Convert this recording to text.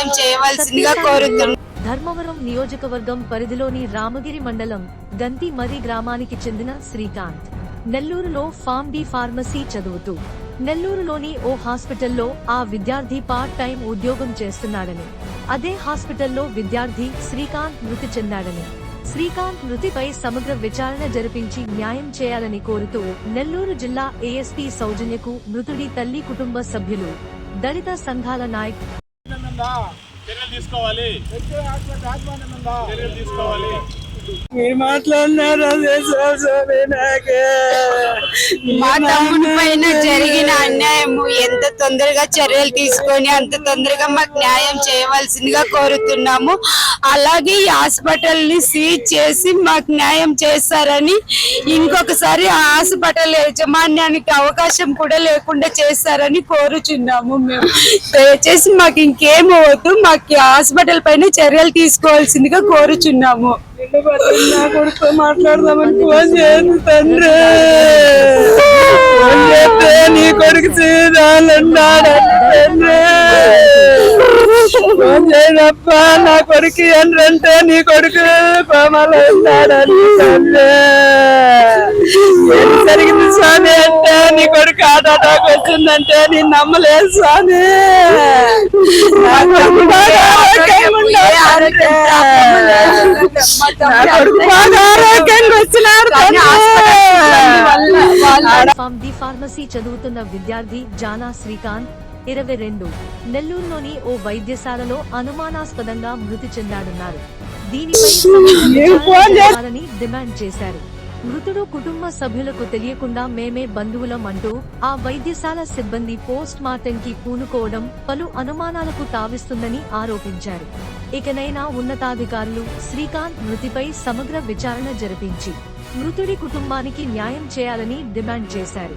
న్యాయం చేయవలసిందిగా కోరుతున్నాం. ధర్మవరం నియోజకవర్గం పరిధిలోని రామగిరి మండలం గంతి మరి గ్రామానికి చెందిన శ్రీకాంత్. నెల్లూరులో ఫార్మ్ డి ఫార్మసీ చదువుతూ నెల్లూరులోని ఓ హాస్పిటల్లో ఆ విద్యార్థి పార్ట్ టైం ఉద్యోగం చేస్తున్నాడని అదే హాస్పిటల్లో విద్యార్థి శ్రీకాంత్ మృతి చెందాడని శ్రీకాంత్ మృతిపై సమగ్ర విచారణ జరిపించి న్యాయం చేయాలని కోరుతూ నెల్లూరు జిల్లా ఏఎస్పీ సౌజన్యకు మృతుడి తల్లి కుటుంబ సభ్యులు దళిత సంఘాల నాయకులు చర్యలు తీసుకోవాలి. చర్యలు తీసుకోవాలి. మీరు మాట్లాడినారు నాకే. మా తమ్ముడి పైన జరిగిన అన్యాయము ఎంత తొందరగా చర్యలు తీసుకొని అంత తొందరగా మాకు న్యాయం చేయవలసిందిగా కోరుతున్నాము. అలాగే ఈ హాస్పిటల్ని సీజ్ చేసి మాకు న్యాయం చేస్తారని ఇంకొకసారి ఆ హాస్పిటల్ యజమాన్యానికి అవకాశం కూడా లేకుండా చేస్తారని కోరుచున్నాము మేము. దయచేసి మాకు ఇంకేం వద్దు మాకు హాస్పిటల్ పైన చర్యలు తీసుకోవాల్సిందిగా కోరుచున్నాము. నా కొడుకు మాట్లాడదామని ఫోన్ చేసి తండ్రి ఫోన్ చేస్తే నీ కొడుకు. సీదాలన్నాడు తండ్రి ఫోన్ నా కొడుకు ఏంటంటే నీ కొడుకు కోమలు ఉన్నాడని తండ్రి ఏం జరిగింది స్వామి అంటే నీ కొడుకు హార్ట్ అటాక్ వచ్చిందంటే నేను నమ్మలేదు స్వామి. నా ఫార్మసీ చదువుతున్న విద్యార్థి జానా శ్రీకాంత్ ఇరవై రెండు నెల్లూరులోని ఓ వైద్యశాలలో అనుమానాస్పదంగా మృతి చెందాడన్నారు. దీనిపై డిమాండ్ చేశారు. మృతుడు కుటుంబ సభ్యులకు తెలియకుండా మేమే బంధువులం అంటూ ఆ వైద్యశాల సిబ్బంది పోస్ట్ మార్టం కి పూనుకోవడం పలు అనుమానాలకు తావిస్తుందని ఆరోపించారు. ఇకనైనా ఉన్నతాధికారులు శ్రీకాంత్ మృతిపై సమగ్ర విచారణ జరిపించి మృతుడి కుటుంబానికి న్యాయం చేయాలని డిమాండ్ చేశారు.